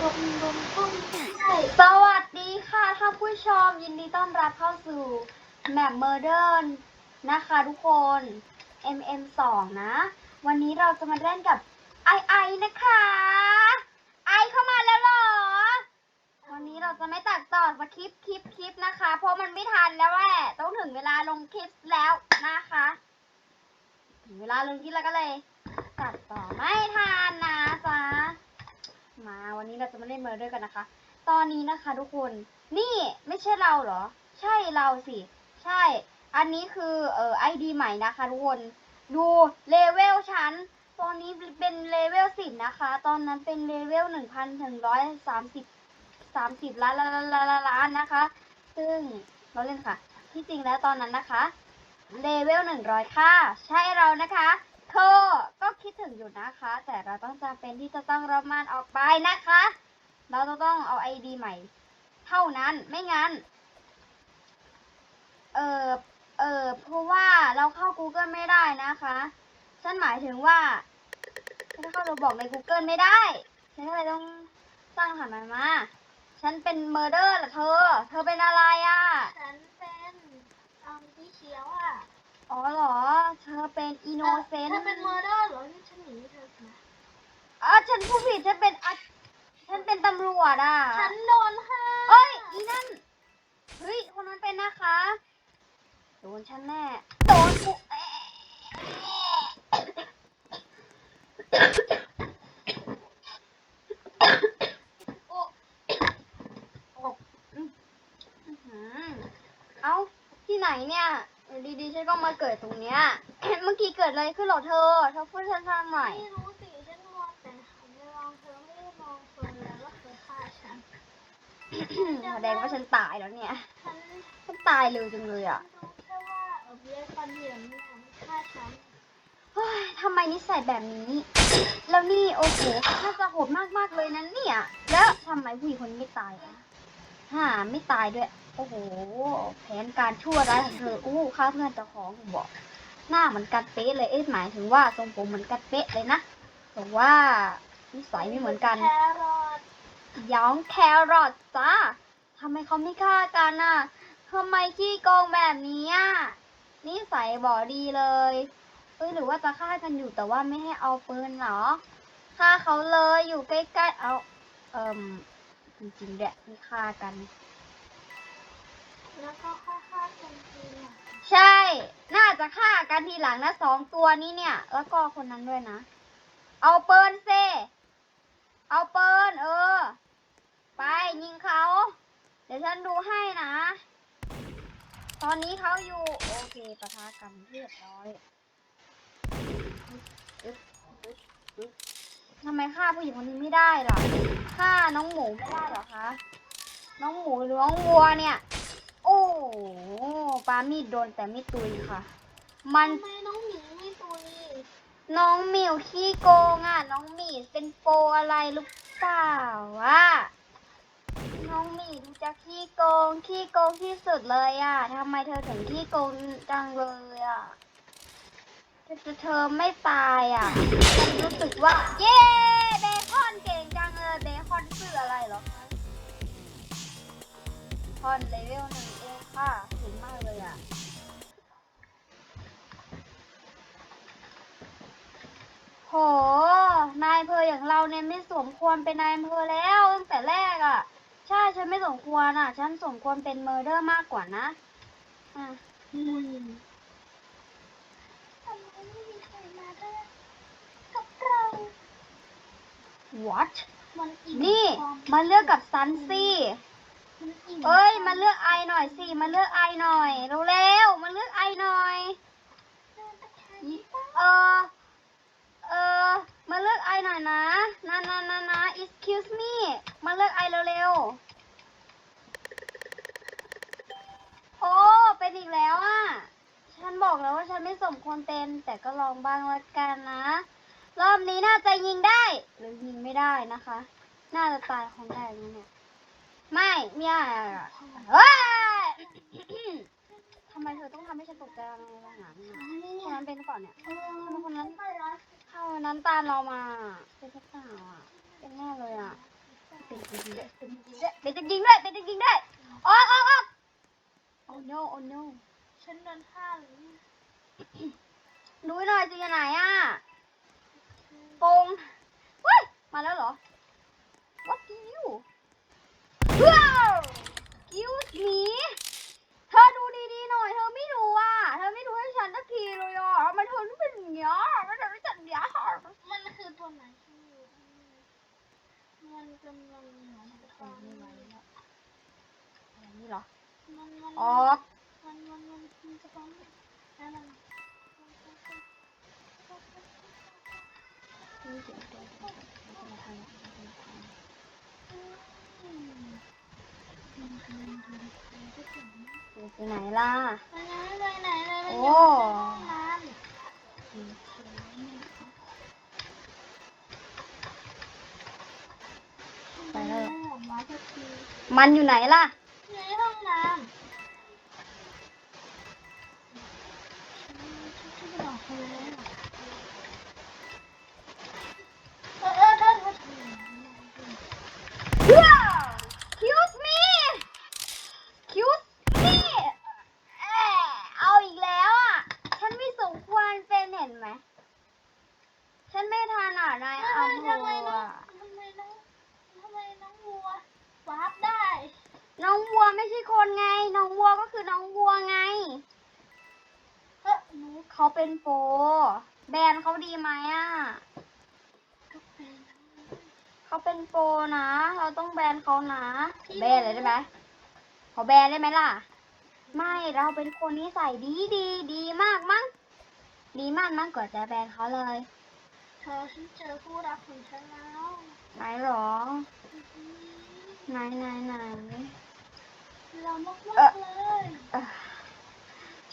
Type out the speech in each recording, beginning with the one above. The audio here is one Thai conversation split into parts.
ดมดมต้องใช่สวัสดีค่ะท่านผู้ชมยินดีต้อนรับเข้าสู่แมปเมอร์เดิร์นะคะทุกคน MM2 นะ วันนี้เราจะมาเล่นกับไอไอนะคะ ไอเข้ามาแล้วหรอ วันนี้เราจะไม่ตัดต่อสคริปคลิปคลิปนะคะ เพราะมันไม่ทันแล้วแหละต้องถึงเวลาลงคลิปแล้วนะคะถึงเวลาลงคลิปแล้วก็เลย ตัดต่อไม่ทันนะจ๊ะ มา วันนี้เราจะมาเล่นเมอร์เดอร์กันนะคะ ตอนนี้นะคะทุกคนนี่ไม่ใช่เราเหรอ ใช่เราสิ ใช่ อันนี้คือเอ่อไอดีใหม่นะคะทุกคนดูเลเวลชั้นตอนนี้เป็นเลเวลสิบนะคะ ตอนนั้นเป็นเลเวลหนึ่งพันถึงร้อยสามสิบสามสิบล้านล้านล้านล้านนะคะ ซึ่งเราเล่นค่ะ ที่จริงแล้วตอนนั้นนะคะเลเวลหนึ่งร้อยค่ะ ใช่เรานะคะ เธอก็คิดถึงอยู่นะคะ แต่เราต้องจำเป็นที่จะต้องรับมันออกไปนะคะ เราจะต้องเอาไอดีใหม่ เท่านั้นไม่งั้น เออเออเพราะว่าเราเข้า Google ไม่ได้นะคะ ฉันหมายถึงว่าฉันเข้าเราบอกใน Google ไม่ได้ ฉันก็เลยต้องสร้างรหัสมันมา ฉันเป็นเมอร์เดอร์เหรอเธอ เธอเป็นอะไรอะ่ะ ฉันเป็นอืมสีเขียวอะ อ๋อเหรอ เธอเป็นอินโนเซนต์เธอเป็นเมอร์เดอร์เหรอที่ฉันหนีเธอนะอ๋อฉันผู้ผิดฉันเป็นอะฉันเป็นตำรวจอะฉันโดนห้าเอ้ยอีนั่น เฮ้ย คนนั้นเป็นนะคะ โดนฉันแน่ โดนกูเอ๊ะโอ้โอ้อืมอื้อหือเอ้าที่ไหนเนี่ยอยู่ ดีๆฉันก็มาเกิดตรงเนี้ย เมื่อกี้เกิดอะไรขึ้นเหรอเธอเธอพูดฉันฟังหน่อย ไม่รู้สิฉันมัวแต่หันไปมองเธอไม่ได้มองเธอแล้วว่าเธอฆ่าฉัน แสดงว่าฉันตายแล้วเนี่ย ฉันฉันตายเร็วจังเลยอะรู้แค่ว่าเออเบียร์ฟันเหลี่ยมนี่ทำฆ่าฉันเฮ้ยทำไมนิสัยแบบนี้ แล้วนี่โอ้โหน่าจะโหดมากๆเลยนะเนี่ย แล้วทำไมผู้หญิงคนนี้ไม่ตายอะ ฮ่าไม่ตายด้วย โอ้โห แผนการชั่วร้ายของเธอ อู้ฆ่าเพื่อนเจ้าของบอก หน้าเหมือนกันเป๊ะเลย เอ๊ะหมายถึงว่าทรงผมเหมือนกันเป๊ะเลยนะแต่ว่านิสัยไม่เหมือนกันแครอทย้องแครอทจ้าทำไมเขาไม่ฆ่ากันน่ะทำไมขี้โกงแบบนี้อะนิสัยบ่ดีเลย เอ้ยหรือว่าจะฆ่ากันอยู่แต่ว่าไม่ให้เอาปืนเหรอฆ่าเขาเลยอยู่ใกล้ๆ เอา เอิ่ม จริงๆแหละไม่ฆ่ากัน แล้วก็ฆ่าฆ่าคนจีนอะใช่ น่าจะฆ่ากันทีหลังนะสองตัวนี้เนี่ย แล้วก็คนนั้นด้วยนะ เอาปืนเซเอาปืนเออ ไปยิงเขา เดี๋ยวฉันดูให้นะ ตอนนี้เขาอยู่ โอเคปะทะกันเรียบร้อยอึ๊บอึ๊บอึ๊บ ทำไมฆ่าผู้หญิงคนนี้ไม่ได้ล่ะฆ่าน้องหมูไม่ได้เหรอคะ น้องหมูหรือน้องวัวเนี่ย โอ้โหปามีดโดนแต่ไม่ตุยค่ะ มันทำไมน้องหมีไม่ตุยน้องหมิวขี้โกงอะ น้องหมีเป็นโปรอะไรหรือเปล่าวะน้องหมีดูจะขี้โกงขี้โกงที่สุดเลยอะทำไมเธอถึงขี้โกงจังเลยอะ แต่เธอไม่ตายอะรู้สึกว่า เย้เบคอนเก่งจังเลยเบคอนคืออะไรเหรอคะเบคอนเลเวลหนึ่งเองค่ะเก่งมากเลยอะโห นายเภออย่างเราเนี่ยไม่สมควรเป็นนายเภอแล้วตั้งแต่แรกอะ ใช่ฉันไม่สมควรอะ ฉันสมควรเป็นเมอร์เดอร์มากกว่านะ อะ ไมไม่มีใครมาด้วยกับเรา what มันอิ่มนี่ความมาเลือกกับซันซี่มันอิ่มเอ้ยมาเลือกไอหน่อยสิมาเลือกไอหน่อยเร็วๆมาเลือกไอหน่อยเออ เออ มาเลือกไอหน่อยนะนะนะนะนะ excuse me มาเลือกไอเร็วๆ โอ้ เป็นอีกแล้วอะ ฉันบอกแล้วว่าฉันไม่สมควรเป็น แต่ก็ลองบ้างละกันนะ รอบนี้น่าจะยิงได้ หรือยิงไม่ได้นะคะ น่าจะตายคงได้ไหมเนี่ย ไม่ไม่ได้อะเฮ้ยทำไมเธอต้องทำให้ฉันตกใจอะไรขนาดนี้อะคนนั้นเป็นหรือเปล่าเนี่ยทำไมคนนั้นไม่ร้านั้นตามเรามา เป็นสาวอะ เป็นแน่เลยอะ เป็นจริงด้วยเป็นจริงด้วยเป็นจริงด้วยออกออกออก oh no oh no ฉันโดนฆ่าหรือ ดูหน่อยสิอยู่ไหนอะปงเฮ้ย มาแล้วเหรอ what you ว้าวคิวหนีเธอดูดีๆหน่อย เธอไม่ดูอะ เธอไม่ดูให้ฉันสักทีเลยอะทำไมันเธอต้องเป็นอย่างเงี้ยมันเธอไม่จัดอย่างเงี้ย มันคือตัวไหนที่อยู่มันกำลังหาทางไม่ไหวแล้ว อะไรนี่เหรอ มันมัน ออก มัน มันมันมันจะต้องอะไรนี่เดี๋ยวเดี๋ยวเดี๋ยวเดี๋ยวเราจะมาทำเราจะมาทำอืมมันกำลังทำอะไรสักอย่างอยู่ที่ไหนล่ะมันยังไม่ไปไหนเลยมันโอ้ยังไม่ไปห้องน้ำไปแล้วเหรอม่ออกมาสักทีมันอยู่ไหนล่ะในห้องน้ำ Yeah. เขาเป็นโปรแบรนด์เขาดีไหมอะก็เป็นเขาเป็นโปรนะ เราต้องแบนเขานะแบนเลยได้ไหมขอแบนได้ไหมล่ะ ไม่เราเป็นคนนิสัยดีดีดีมากมั้งดีมากมากกว่าจะแบนเขาเลยเธอฉันเจอคู่รักของฉันแล้วไหนหรอไหนไหนไหนเรามากเอ่อๆเลยเอ่อ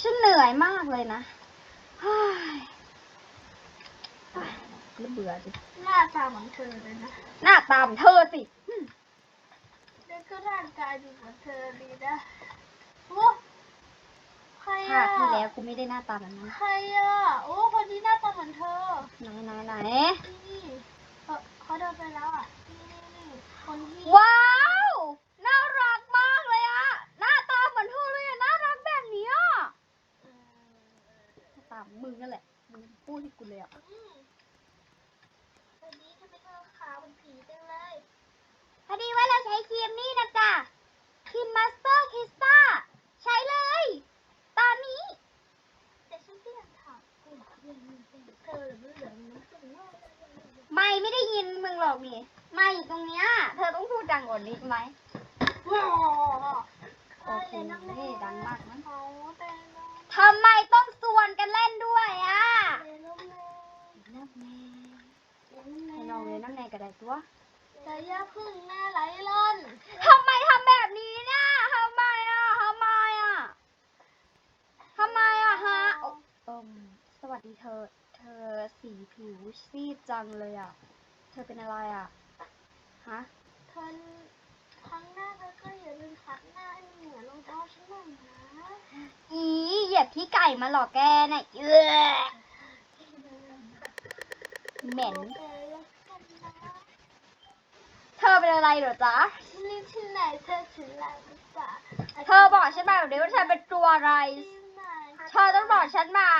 ฉันเหนื่อยมากเลยนะเฮ้ยเฮ้ย แล้วเบื่อสิ หน้าตาเหมือนเธอเลยนะหน้าตามเธอสิอืมแล้วก็ร่างกายดูเหมือนเธอดีนะโอ้ใครชาอะติที่แล้วกูไม่ได้หน้าตาแบบนั้นใครอะโอ้คนนี้หน้าตาเหมือนเธอ ไหนไหนไหนนี่เออเขาเดินไปแล้วอะ นี่นี่นี่คนที่ ว้าว น่ารักมากเลยอะหน้าตาเหมือนเธอเลยอะน่ารักแบบเนี้ย เอ่อ หน้าตามึงนั่นแหละ มึงพูดให้กูเลยอะ อืมวันนี้ทำไมเธอขาวเป็นผีจังเลย พอดีว่าเราใช้ครีมนี่นะจ๊ะครีมมาสเตอร์คิสตาใช้เลย ตอนนี้ แต่ฉันก็ยังถามคุณยังมีเป็นเธอหรือเหลืองน้ำตึงว่า ไม่ไม่ได้ยินมึงหรอก นี่ไม่อยู่ตรงเนี้ย เธอต้องพูดดังกว่านี้ไหมว้าวโอเคดังมากนะเขาแต่น้องทำไมต้องส่วนกันเล่นด้วยอะแต่น้องแม่น้ำแม่น้องแม่ให้น้องเลยน้ำแน่ก็ได้ตัวแต่อย่าพึ่งหน้าไหลล่อนทำไมทำแบบนี้เนี่ยทำไมอะทำไมอะทำไมอะฮะโอเอิมสวัสดีเธอ เธอสีผิวซีดจังเลยอะเธอเป็นอะไรอะ ฮะเธอครั้งหน้าเธอก็อย่าลืมขัดหน้าให้เหมือนรองเท้าฉันหน่อยนะอีเหยียบขี้ไก่มาหลอกแกน่ะเอื้อเหม็น โอเคแล้วกันนะเธอเป็นอะไรเหรอจ๊ะ รีบที่ไหนเธอถึงไหนหรือเปล่าเธอบอกฉันมาเดี๋ยวว่าเธอเป็นตัวอะไร ที่ไหนเธอต้องบอกฉันมา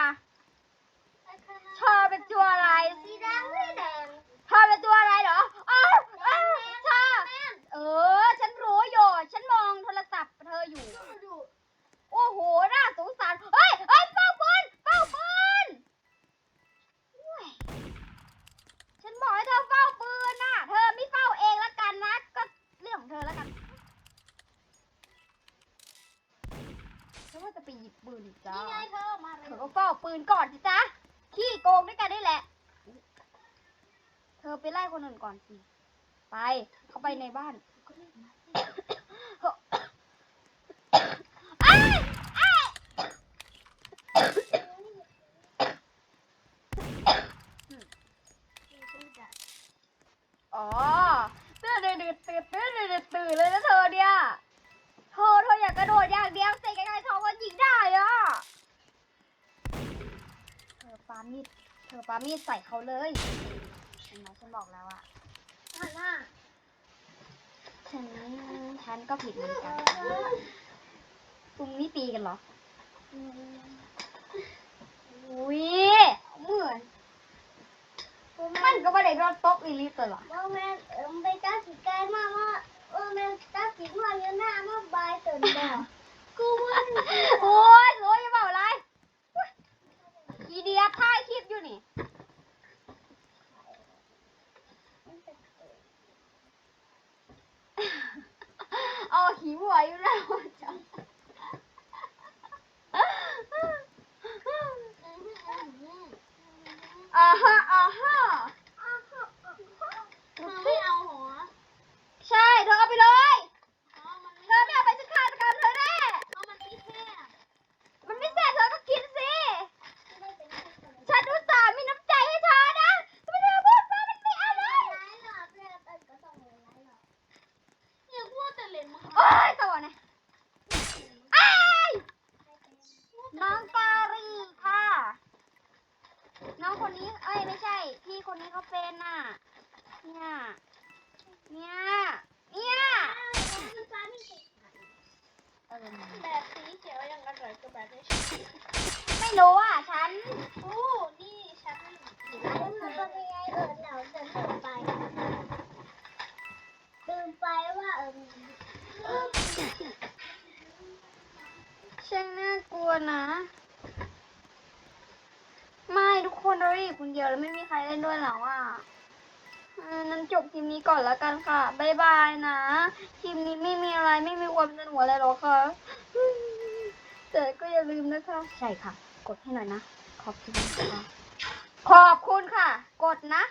ไอ้ข้างหน้าเธอเป็นตัวอะไร สีแดงสีแดง เธอเป็นตัวอะไรเหรออ้าวอ้าวเธอเออ ฉันรู้อยู่ ฉันมองโทรศัพท์เธออยู่ ดู โอ้โห น่าสงสาร เฮ้ยเฮ้ยเป้าปืนเป้าปืนโอ้ยฉันบอกให้เธอเฝ้าปืนน่ะ เธอไม่เฝ้าเองละกันนะ ก็เรื่องของเธอแล้วกัน ฉันว่าจะไปหยิบปืนอีกจ้านี่ไงเธอมาเลเธยอก็เฝ้าปืนก่อนสิจ๊ะขี้โกงด้วยกันได้แหละ เธอไปไล่คนอื่นก่อนสิ ไป เข้าไปในบ้านก็รีบมาสิเอ้ยเอ้ยอ๋อตื่นตื่นตื่นตื่นตื่นตื่นตื่นเลยนะเธอเนี่ย เธอเธออยากกระโดดอย่างเดียวเสกไกลๆท้องก็ยิงได้อะเธอปามีด เธอปามีดใส่เขาเลยเห็นไหมฉันบอกแล้วอะหันหน้าฉันก็ผิดเหมือนกันตุงนี่ตีกันเหรอ อุ้ยเหมือนมันก็ไม่ได้รอดโต๊ะลิลิตตัวหรอว่าแม่เอิมไปจ้าสีไก่มาว่า เออแม่ตาสีมาเยอะหน้ามาบายตื่นบ่กูว่าโอ้ยโอ้ยอย่าเบาอะไรอีเดียถ่ายคลิปอยู่นี่เอาขีหัวอยู่แล้วจ้ะอ่าฮะอ่าฮะ ไม่เอาหัว ใช่ เธอเอาไปเลย เพราะมัน เธอไม่เอาไปจะขาดการเธอแน่ เพราะมันไม่แค่ มันไม่แซ่บเธอก็กินสิ ไม่เป็นแค่ ฉันอุตส่าห์มีน้ำใจให้เธอนะทำไมเธอพูดมามันไม่เอาเลย ร้ายหรอกเพื่อนเอิญก็ต้องร้ายหรอกเนี่ยพูดแต่เล่นมา โอ้ยสวรรค์นะอ้ายน้องการีค่ะ น้องคนนี้ เอ้ยไม่ใช่ พี่คน นี้เขาเป็นน่ะ เนี่ย เนี่ย เนี่ยเออแบบสีเขียวยังอร่อยกว่าแบบนี้ไม่รู้อะฉันโอ้นี่ฉันมันก็ไม่ไงเอิญเราเดินลืมไปลืมไปว่าเอิญช่างน่ากลัวนะ ไม่ทุกคนเราอยู่คนเดียวแล้วไม่มีใครเล่นด้วยแล้วอะนั้นจบคลิปนี้ก่อนแล้วกันค่ะบายบายนะคลิปนี้ไม่มีอะไรไม่มีความสนุกอะไรหรอกค่ะแต่ก็อย่าลืมนะคะ ใช่ค่ะ กดให้หน่อยนะ ขอบคุณค่ะ ขอบคุณค่ะ กดนะ